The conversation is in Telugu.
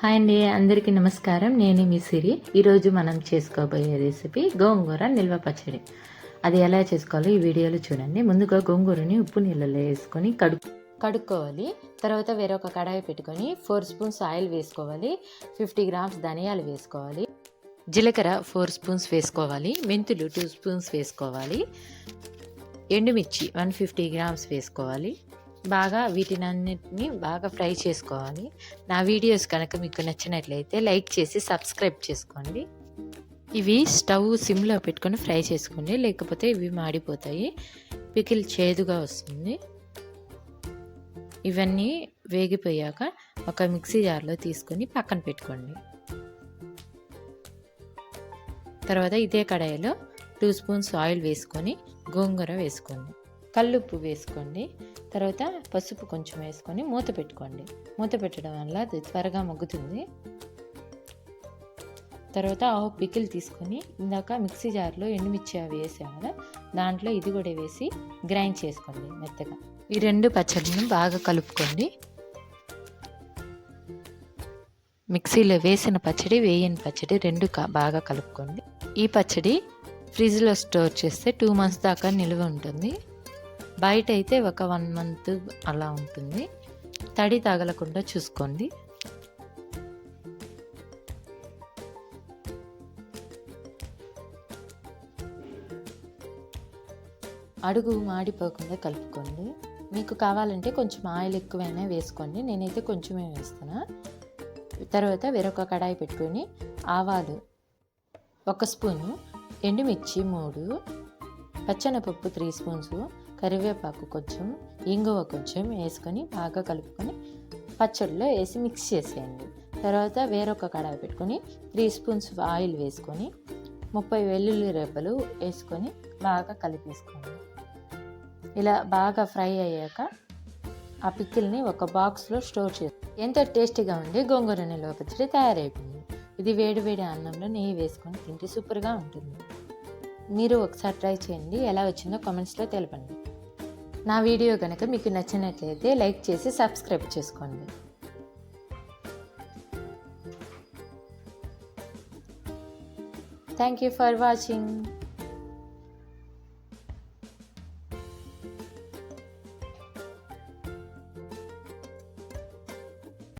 హాయ్ అండి అందరికీ నమస్కారం. నేను మీ సిరి. ఈరోజు మనం చేసుకోబోయే రెసిపీ గోంగూర నిల్వ పచ్చడి. అది ఎలా చేసుకోవాలో ఈ వీడియోలో చూడండి. ముందుగా గోంగూరని ఉప్పు నీళ్ళలో వేసుకొని కడు కడుక్కోవాలి. తర్వాత వేరొక కడాయి పెట్టుకొని ఫోర్ స్పూన్స్ ఆయిల్ వేసుకోవాలి. ఫిఫ్టీ గ్రామ్స్ ధనియాలు వేసుకోవాలి. జీలకర్ర ఫోర్ స్పూన్స్ వేసుకోవాలి. మెంతులు టూ స్పూన్స్ వేసుకోవాలి. ఎండుమిర్చి వన్ ఫిఫ్టీ గ్రామ్స్ వేసుకోవాలి. బాగా వీటినన్నిటిని బాగా ఫ్రై చేసుకోవాలి. నా వీడియోస్ కనుక మీకు నచ్చినట్లయితే లైక్ చేసి సబ్స్క్రైబ్ చేసుకోండి. ఇవి స్టవ్ సిమ్లో పెట్టుకొని ఫ్రై చేసుకోండి. లేకపోతే ఇవి మాడిపోతాయి. పికిల్ చేదుగా వస్తుంది. ఇవన్నీ వేగిపోయాక ఒక మిక్సీ జార్లో తీసుకొని పక్కన పెట్టుకోండి. తర్వాత ఇదే కడాయిలో టూ స్పూన్స్ ఆయిల్ వేసుకొని గోంగూర వేసుకోండి. కల్లుప్పు వేసుకోండి. తర్వాత పసుపు కొంచెం వేసుకొని మూత పెట్టుకోండి. మూత పెట్టడం వల్ల అది త్వరగా మగ్గుతుంది. తర్వాత ఆవు పికిల్ తీసుకొని ఇందాక మిక్సీ జార్లో ఎండుమిర్చి అవి వేసాం కదా దాంట్లో ఇది కూడా వేసి గ్రైండ్ చేసుకోండి మెత్తగా. ఈ రెండు పచ్చడిని బాగా కలుపుకోండి. మిక్సీలో వేసిన పచ్చడి వేయని పచ్చడి రెండు బాగా కలుపుకోండి. ఈ పచ్చడి ఫ్రిడ్జ్లో స్టోర్ చేస్తే టూ మంత్స్ దాకా నిల్వ ఉంటుంది. బయట అయితే ఒక వన్ మంత్ అలా ఉంటుంది. తడి తగలకుండా చూసుకోండి. అడుగు మాడిపోకుండా కలుపుకోండి. మీకు కావాలంటే కొంచెం ఆయిల్ ఎక్కువైనా వేసుకోండి. నేనైతే కొంచెమే వేస్తాను తర్వాత వేరొక కడాయి పెట్టుకొని ఆవాలు ఒక స్పూను ఎండుమిర్చి మూడు పచ్చనపప్పు త్రీ స్పూన్స్ కరివేపాకు కొంచెం ఇంగువ కొంచెం వేసుకొని బాగా కలుపుకొని పచ్చడిలో వేసి మిక్స్ చేసేయండి. తర్వాత వేరొక కడాయి పెట్టుకొని త్రీ స్పూన్స్ ఆయిల్ వేసుకొని ముప్పై వెల్లుల్లి రేపలు వేసుకొని బాగా కలిపేసుకోండి. ఇలా బాగా ఫ్రై అయ్యాక ఆ పిక్కిల్ని ఒక బాక్స్లో స్టోర్ చేసి ఎంత టేస్టీగా ఉండి గోంగూర నిల్వ పచ్చడి తయారైపోయింది. ఇది వేడివేడి అన్నంలో నెయ్యి వేసుకొని తింటే సూపర్గా ఉంటుంది. మీరు ఒకసారి ట్రై చేయండి ఎలా వచ్చిందో కామెంట్స్లో తెలపండి. నా వీడియో కనుక మీకు నచ్చినట్లయితే లైక్ చేసి సబ్స్క్రైబ్ చేసుకోండి. Thank you for watching